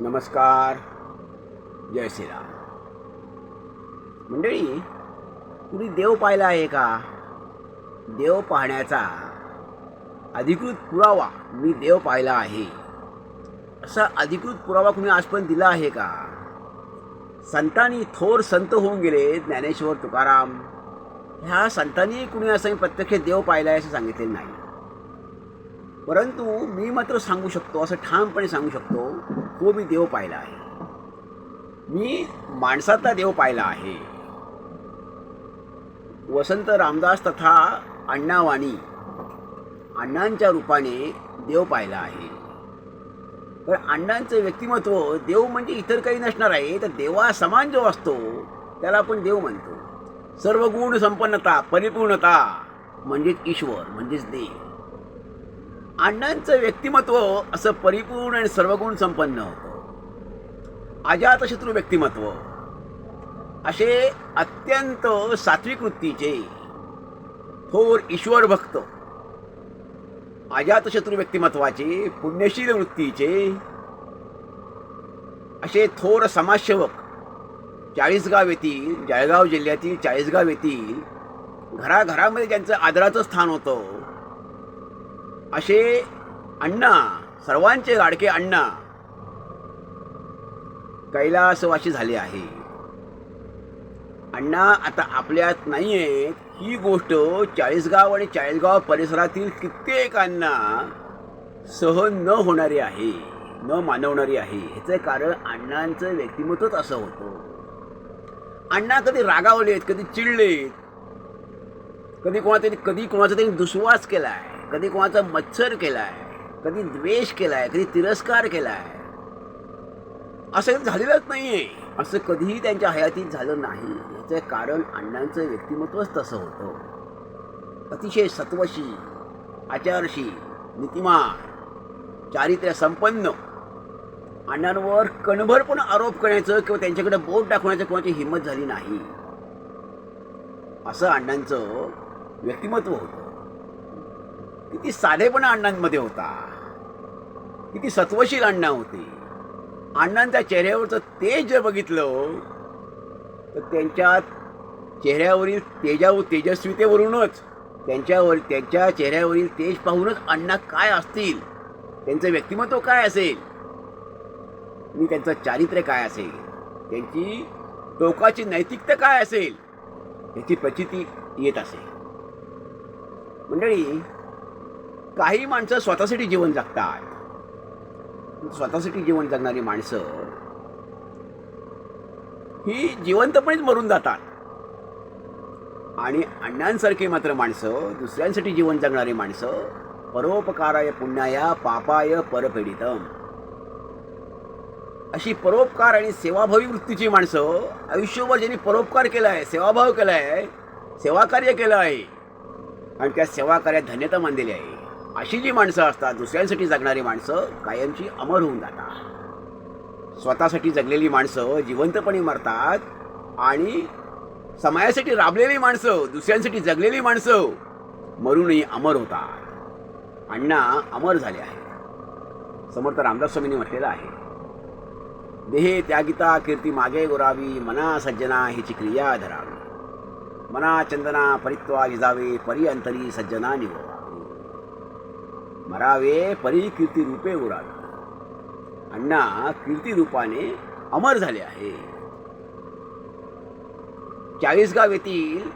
नमस्कार. जय श्रीराम. मंडळी कुणी देव पाहिला आहे का? देव पाहण्याचा अधिकृत पुरावा मी देव पाहिला आहे. असा अधिकृत पुरावा कुणी आजपर्यंत दिला आहे का? संतांनी थोर संत होऊन गेले ज्ञानेश्वर तुकाराम. ह्या संतांनी कुणी असं प्रत्यक्ष देव पाहिला आहे असं सांगितलेलं नाही. परंतु मी मात्र सांगू शकतो असं ठामपणे सांगू शकतो तो मी देव पाहिला आहे. मी माणसातला देव पाहिला आहे. वसंत रामदास तथा अण्णावाणी अण्णांच्या रूपाने देव पाहिला आहे. तर अण्णांचं व्यक्तिमत्व देव म्हणजे इतर काही नसणार आहे तर देवा समान जो असतो त्याला आपण देव म्हणतो. सर्व गुण संपन्नता परिपूर्णता म्हणजेच ईश्वर म्हणजेच देव. अण्णांचं व्यक्तिमत्व असं परिपूर्ण आणि सर्वगुण संपन्न होतं. अजातशत्रू व्यक्तिमत्व. असे अत्यंत सात्विक वृत्तीचे थोर ईश्वर भक्त अजातशत्रू व्यक्तिमत्वाचे पुण्यशील वृत्तीचे असे थोर समाजसेवक चाळीसगाव येथील जळगाव जिल्ह्यातील चाळीसगाव येथील घराघरामध्ये ज्यांचं आदराचं स्थान होतं असे अण्णा सर्वांचे लाडके अण्णा कैलासवाशी झाले आहे. अण्णा आता आपल्यात नाही आहेत ही गोष्ट चाळीसगाव आणि चाळीसगाव परिसरातील कित्येकांना सहन न होणारी आहे न मानवणारी आहे. ह्याचं कारण अण्णांचं व्यक्तिमत्वच असं होतं. अण्णा कधी रागावलेत कधी चिडलेत कधी कोणातरी कधी कोणाचा तरी दुस्वास आहे कधी कोणाचा मत्सर केलाय कधी द्वेष केलाय कधी तिरस्कार केलाय. असं झालेलंच नाहीये. असं कधीही त्यांच्या हयातीत झालं नाही. याचं कारण अण्णांचं व्यक्तिमत्वच तसं होतं. अतिशय सत्वशी आचारशी नीतिमान चारित्र्य संपन्न. अण्णांवर कणभर पण आरोप करण्याचं किंवा त्यांच्याकडे बोट दाखवण्याचं कोणाची हिंमत झाली नाही. असं अण्णांचं व्यक्तिमत्व होतं. किती साधेपणा अण्णांमध्ये होता. किती सत्वशील अण्णा होती. अण्णांच्या चेहऱ्यावरचं तेज जर बघितलं तर त्यांच्या चेहऱ्यावरील तेजावर तेजस्वीतेवरूनच त्यांच्यावर त्यांच्या चेहऱ्यावरील तेज पाहूनच अण्णा काय असतील त्यांचं व्यक्तिमत्व काय असेल आणि त्यांचं चारित्र्य काय असेल त्यांची टोकाची नैतिकता काय असेल याची प्रचिती येत असेल. मंडळी काही माणसं स्वतःसाठी जीवन जगतात स्वतःसाठी जीवन जगणारी माणसं ही जिवंतपणेच मरून जातात. आणि अण्णांसारखी मात्र माणसं दुसऱ्यांसाठी जीवन जगणारी माणसं परोपकाराय पुण्याया पापाय परपीडितम. अशी परोपकार आणि सेवाभावी वृत्तीची माणसं आयुष्यभर ज्यांनी परोपकार केला आहे सेवाभाव केला आहे सेवाकार्य केलं आहे आणि त्या सेवाकार्यात धन्यता मानलेली आहे. अशी जी माणसं असतात दुसऱ्यांसाठी जगणारी माणसं कायमची अमर होऊन जातात. स्वतःसाठी जगलेली माणसं जिवंतपणे मरतात आणि समाजासाठी राबलेली माणसं दुसऱ्यांसाठी जगलेली माणसं मरूनही अमर होतात. अण्णा अमर झाले आहे समर्थ रामदास स्वामींनी म्हटलेलं आहे देहे त्यागिता कीर्ती मागे गोरावी मना सज्जना हिची क्रिया धरावी. मना चंदना परित्वा विजावे परी अंतरी सज्जना निवडावे मरावे परी कीर्ती रूपे उरावे. अण्णा कीर्ती रूपाने अमर झाले आहे. चाळीसगाव येथील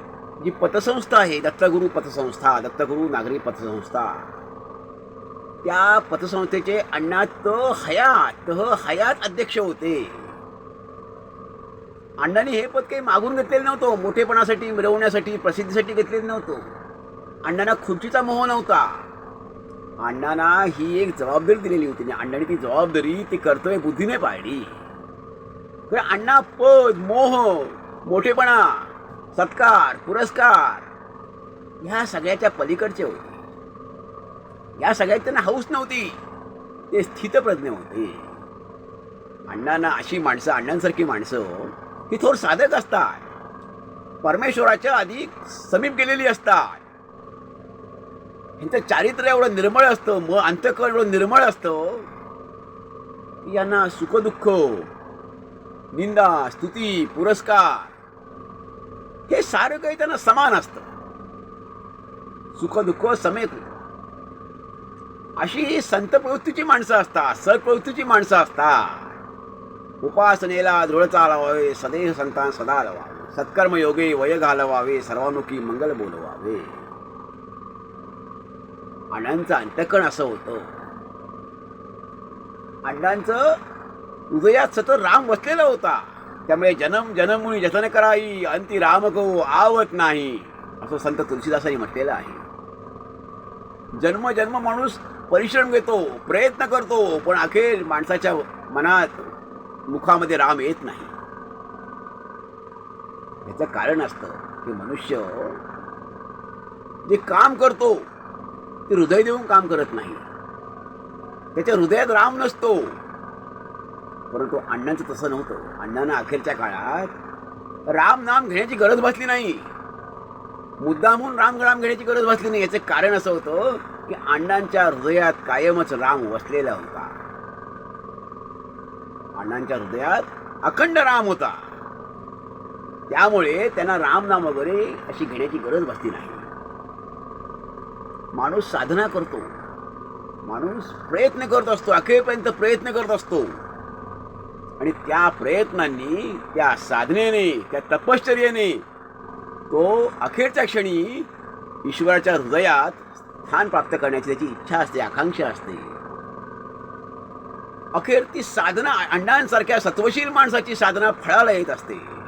जी पतसंस्था आहे दत्तगुरू पतसंस्था दत्तगुरू नागरी पतसंस्था त्या पतसंस्थेचे अण्णा त हयात त हयात अध्यक्ष होते. अण्णांनी हे पद काही मागून घेतलेलं नव्हतं मोठेपणासाठी मिळवण्यासाठी प्रसिद्धीसाठी घेतलेलं नव्हतं. अण्णांना खुर्चीचा मोह नव्हता. अण्णांना ही एक जबाबदारी दिलेली होती. आणि अण्णांनी ती जबाबदारी ती कर्तव्य बुद्धीने पाळली. तर अण्णा पद मोह मोठेपणा सत्कार पुरस्कार ह्या सगळ्याच्या पलीकडचे होते. या सगळ्यात त्यांना हौस नव्हती. ते स्थितप्रज्ञ होते. अण्णांना अशी माणसं अण्णांसारखी माणसं ही थोर साधक असतात. परमेश्वराच्या अधिक समीप गेलेली असतात. यांचं चारित्र्य एवढं निर्मळ असतं मग अंतकरण एवढं निर्मळ असतं. की यांना सुखदुःख निंदा स्तुती पुरस्कार हे सारं काही त्यांना समान असतं. सुखदुःख समेत. अशी ही संत प्रवृत्तीची माणसं असतात सरप्रवृत्तीची माणसं असतात. उपासनेला दृढ चालवावे सदैव संतान सदा लवावे. सत्कर्म योगे वय घालवावे सर्वानुखी मंगल बोलवावे. अण्णांचं अंतकण असं होतं. अण्णांचं हृदयात सतत राम बसलेला होता. त्यामुळे जन्म जन्ममुनी जतन कराई अंती राम गो आवत नाही असं संत तुलसीदासांनी म्हटलेलं आहे. जन्म जन्म माणूस परिश्रम घेतो प्रयत्न करतो पण अखेर माणसाच्या मनात मुखामध्ये राम येत नाही. याचं कारण असतं की मनुष्य जे काम करतो ते हृदय देऊन काम करत नाही. त्याच्या हृदयात राम नसतो. परंतु अण्णांचं तसं नव्हतं. अण्णांना अखेरच्या काळात राम नाम घेण्याची गरज भासली नाही. मुद्दामहून राम राम घेण्याची गरज भासली नाही. याचं कारण असं होतं की अण्णांच्या हृदयात कायमच राम वसलेला होता. अण्णांच्या हृदयात अखंड राम होता. त्यामुळे त्यांना राम नाम वगैरे अशी घेण्याची गरज भासली नाही. माणूस साधना करतो. माणूस प्रयत्न करत असतो अखेरपर्यंत प्रयत्न करत असतो. आणि त्या प्रयत्नांनी त्या साधनेने त्या तपश्चर्येने तो अखेरच्या क्षणी ईश्वराच्या हृदयात स्थान प्राप्त करण्याची त्याची इच्छा असते आकांक्षा असते. अखेर ती साधना अण्णांसारख्या सत्वशील माणसाची साधना फळाला येत असते.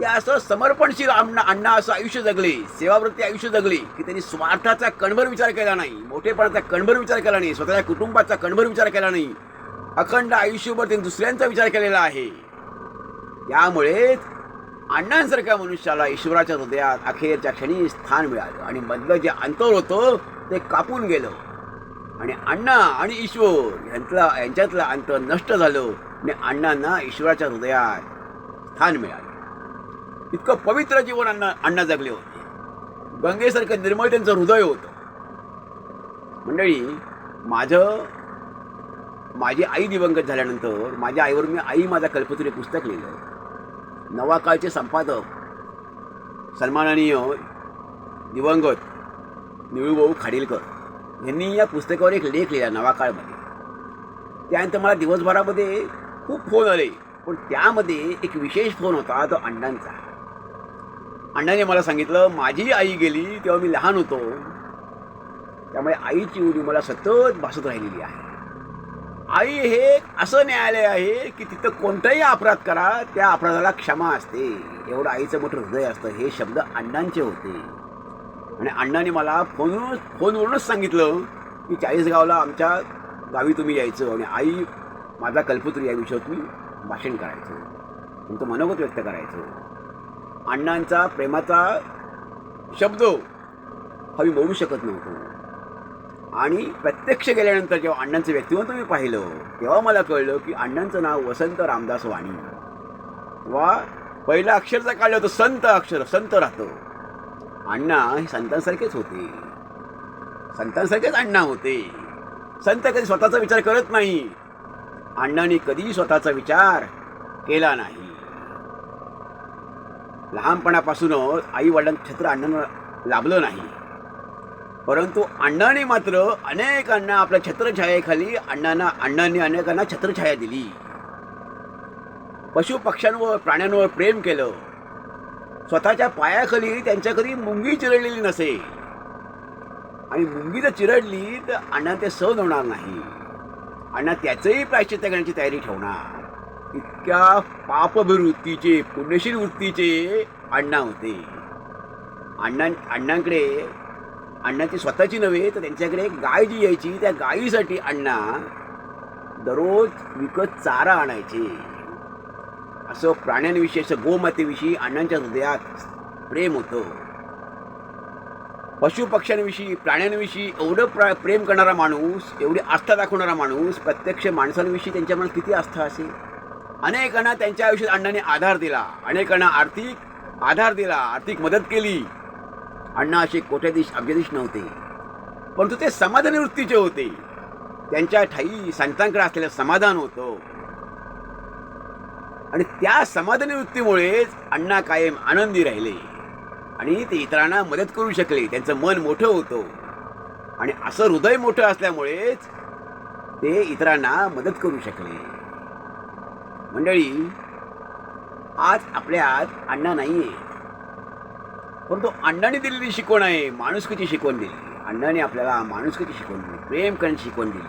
ते असं समर्पणशील अण्णा अण्णा असं आयुष्य जगले सेवावृत्ती आयुष्य जगले की त्यांनी स्वार्थाचा कणभर विचार केला नाही मोठेपणाचा कणभर विचार केला नाही स्वतःच्या कुटुंबाचा कणभर विचार केला नाही अखंड आयुष्यभर त्यांनी दुसऱ्यांचा विचार केलेला आहे. त्यामुळेच अण्णांसारख्या मनुष्याला ईश्वराच्या हृदयात अखेरच्या क्षणी स्थान मिळालं आणि मधलं जे अंतर होतं ते कापून गेलं. आणि अण्णा आणि ईश्वर यांतला यांच्यातलं अंतर नष्ट झालं आणि अण्णांना ईश्वराच्या हृदयात स्थान मिळालं. इतकं पवित्र जीवन अण्णा अण्णा जगले होते. गंगेसारखं निर्मळ त्यांचं हृदय होतं. मंडळी माझं माझी आई दिवंगत झाल्यानंतर माझ्या आईवर मी आई माझा कल्पतरू पुस्तक लिहिलं. नवा काळचे संपादक सन्माननीय दिवंगत निळूभाऊ खाडीलकर यांनी या पुस्तकावर एक लेख लिहिला नवा काळमध्ये. त्यानंतर मला दिवसभरामध्ये खूप फोन आले पण त्यामध्ये एक विशेष फोन होता तो अण्णांचा. अण्णाने मला सांगितलं माझी आई गेली तेव्हा मी लहान होतो. त्यामुळे आईची उडी मला सतत भासत राहिलेली आहे. आई हे एक असं न्यायालय आहे की तिथं कोणताही अपराध करा त्या अपराधाला क्षमा असते. एवढं आईचं मोठं हृदय असतं हे शब्द अण्णांचे होते. आणि अण्णाने मला फोनवरून फोनवरूनच सांगितलं की चाळीसगावला आमच्या गावी तुम्ही यायचं आणि आई माझा कल्पतरू या विषयावर तुम्ही भाषण करायचं. तुमचं मनोगत व्यक्त करायचं. अण्णांचा प्रेमाचा शब्द हा मी बोलू शकत नव्हतो. आणि प्रत्यक्ष गेल्यानंतर जेव्हा अण्णांचं व्यक्तिमत्व मी पाहिलं तेव्हा मला कळलं की अण्णांचं नाव वसंत रामदास वाणी. वा पहिलं अक्षरचा काढलं होतं संत अक्षर संत राहतं अण्णा हे संतांसारखेच होते. संतांसारखेच अण्णा होते. संत कधी स्वतःचा विचार करत नाही. अण्णांनी कधी स्वतःचा विचार केला नाही. लहानपणापासूनच आई वडिलांचं छत्र अण्णांना लाभलं नाही. परंतु अण्णाने मात्र अनेकांना आपल्या छत्रछायेखाली अण्णांना अण्णांनी अनेकांना छत्रछाया दिली. पशु पक्ष्यांवर प्राण्यांवर प्रेम केलं. स्वतःच्या पायाखाली त्यांच्याकडी मुंगी चिरडलेली नसे. आणि मुंगी जर चिरडली तर अण्णा ते सहन होणार नाही. अण्णा त्याचंही प्रायश्चित्त करण्याची तयारी ठेवणार. इतक्या पापभिवृत्तीचे पुण्यशील वृत्तीचे अण्णा होते. अण्णा अण्णांकडे अण्णाची स्वतःची नव्हे तर त्यांच्याकडे एक गाय जी यायची त्या गायीसाठी अण्णा दररोज विकत चारा आणायचे. असं प्राण्यांविषयी असं गोमातेविषयी अण्णांच्या हृदयात प्रेम होतं. पशुपक्ष्यांविषयी प्राण्यांविषयी एवढं प्रा प्रेम करणारा माणूस एवढी आस्था दाखवणारा माणूस प्रत्यक्ष माणसांविषयी त्यांच्या मनात किती आस्था असेल? अनेकांना त्यांच्या आयुष्यात अण्णाने आधार दिला. अनेकांना आर्थिक आधार दिला. आर्थिक मदत केली. अण्णा असे कोट्याधीश अब्जाधीश नव्हते. परंतु ते समाधानी वृत्तीचे होते. त्यांच्या ठाई संतांकडे असलेलं समाधान होतं. आणि त्या समाधानी वृत्तीमुळेच अण्णा कायम आनंदी राहिले. आणि ते इतरांना मदत करू शकले. त्यांचं मन मोठं होतं. आणि असं हृदय मोठं असल्यामुळेच ते इतरांना मदत करू शकले. मंडळी आज आपल्यात अण्णा नाहीये. परंतु अण्णाने दिलेली शिकवण आहे माणुसकीची शिकवण दिली. अण्णाने आपल्याला माणुसकीची शिकवण दिली प्रेम करण्याची शिकवण दिली.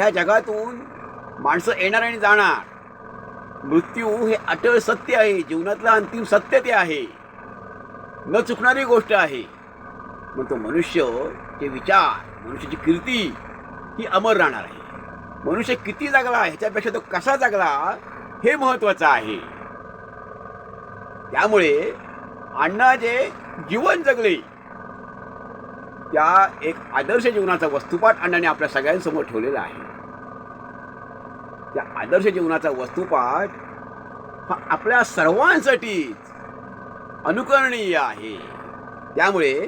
ह्या जगातून माणसं येणार आणि जाणार. मृत्यू हे अटळ सत्य आहे जीवनातलं अंतिम सत्य ते आहे. न चुकणारी गोष्ट आहे. पण तो मनुष्य जे विचार मनुष्याची कीर्ती ही अमर राहणार आहे. मनुष्य किती जगला ह्याच्यापेक्षा तो कसा जगला हे महत्वाचं आहे. त्यामुळे अण्णा जे जीवन जगले त्या एक आदर्श जीवनाचा वस्तुपाठ अण्णाने आपल्या सगळ्यांसमोर ठेवलेला आहे. त्या आदर्श जीवनाचा वस्तुपाठ हा आपल्या सर्वांसाठीच अनुकरणीय आहे. त्यामुळे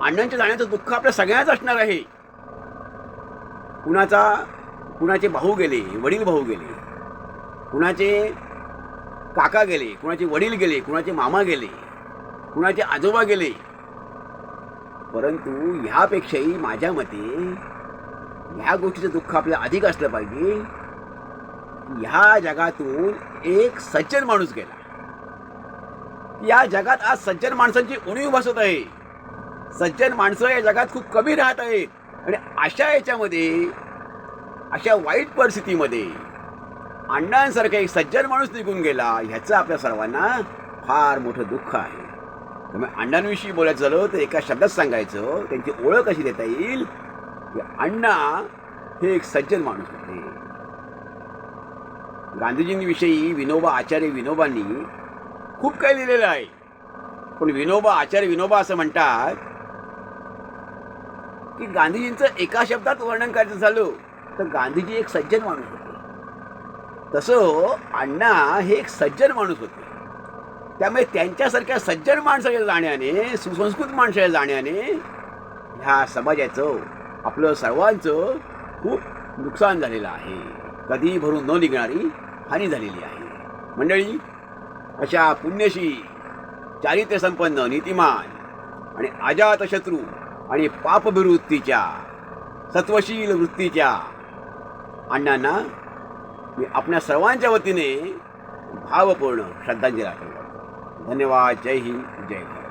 अण्णांच्या जाण्याचं दुःख आपल्या सगळ्यांच असणार आहे. कुणाचा कुणाचे भाऊ गेले वडील भाऊ गेले कुणाचे काका गेले कुणाचे वडील गेले कुणाचे मामा गेले कुणाचे आजोबा गेले परंतु ह्यापेक्षाही माझ्या मते ह्या गोष्टीचं दुःख आपल्या अधिक असलं पाहिजे. ह्या जगातून एक सज्जन माणूस गेला. या जगात आज सज्जन माणसांची उणीव बसत आहे. सज्जन माणसं या जगात खूप कमी राहत आहेत. आणि अशा याच्यामध्ये अशा वाईट परिस्थितीमध्ये अण्णांसारखा एक सज्जन माणूस निघून गेला ह्याचं आपल्या सर्वांना फार मोठं दुःख आहे. त्यामुळे अण्णांविषयी बोलायचं झालं तर एका शब्दात सांगायचं त्यांची ओळख कशी देता येईल की अण्णा हे एक सज्जन माणूस होते. गांधीजींविषयी विनोबा आचार्य विनोबांनी खूप काही लिहिलेलं आहे. पण विनोबा आचार्य विनोबा असं म्हणतात की गांधीजींचं एका शब्दात वर्णन करायचं झालं तर गांधीजी एक सज्जन माणूस होते. तसं हो, अण्णा हे एक सज्जन माणूस होते. त्यामुळे त्यांच्यासारख्या सज्जन माणसाच्या जाण्याने सुसंस्कृत माणसाच्या जाण्याने ह्या समाजाचं आपलं सर्वांचं खूप नुकसान झालेलं आहे. कधी भरून न निघणारी हानी झालेली आहे. मंडळी अशा पुण्यशी चारित्र्यसंपन्न नीतिमान आणि अजातशत्रू आणि पापभिवृत्तीच्या सत्वशील वृत्तीच्या अण्णांना मी आपल्या सर्वांच्या वतीने भावपूर्ण श्रद्धांजली अर्पण करतो. धन्यवाद. जय हिंद. जय भारत.